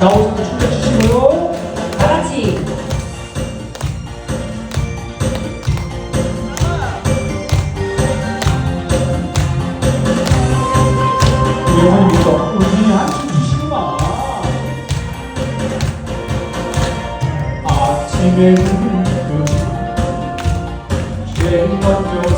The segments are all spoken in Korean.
나오셔서 춤을 추시고요. 다 같이. 아침에 그 제일 먼저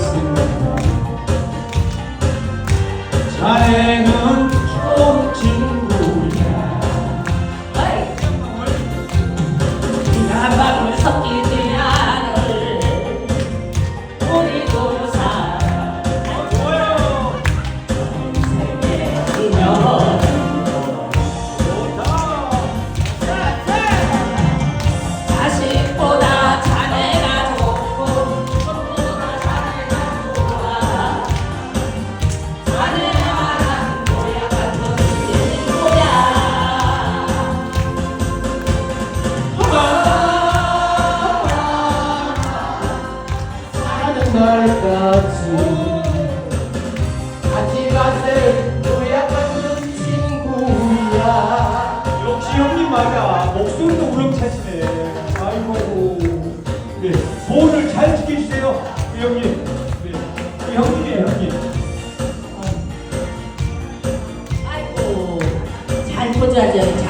날까지 같이 가세 너야 같은 친구야. 역시 형님 맞아 목소리도 우렁차시네. 아이고 네 소원을 잘 지켜주세요 우리 형님. 네 우리 형님이에요 형님. 아이고 잘 포즈하죠 잘.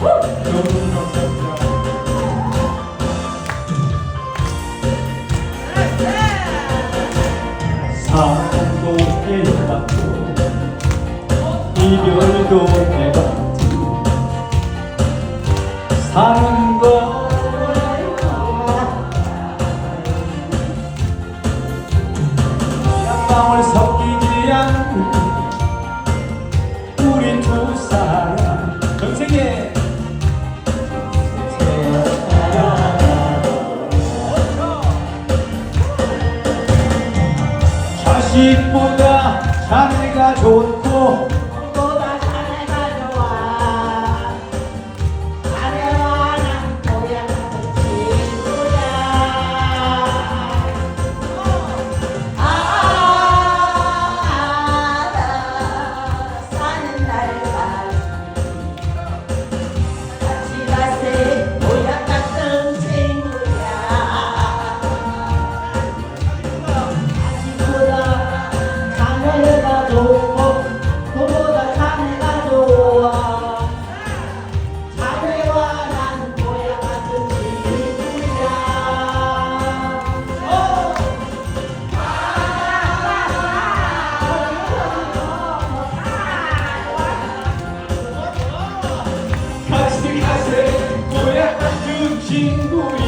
너 이별도 해봤지 사는 거 양방울 섞이지 않고 우리 두 사람 전생에 자식보다 자네가 좋고 같은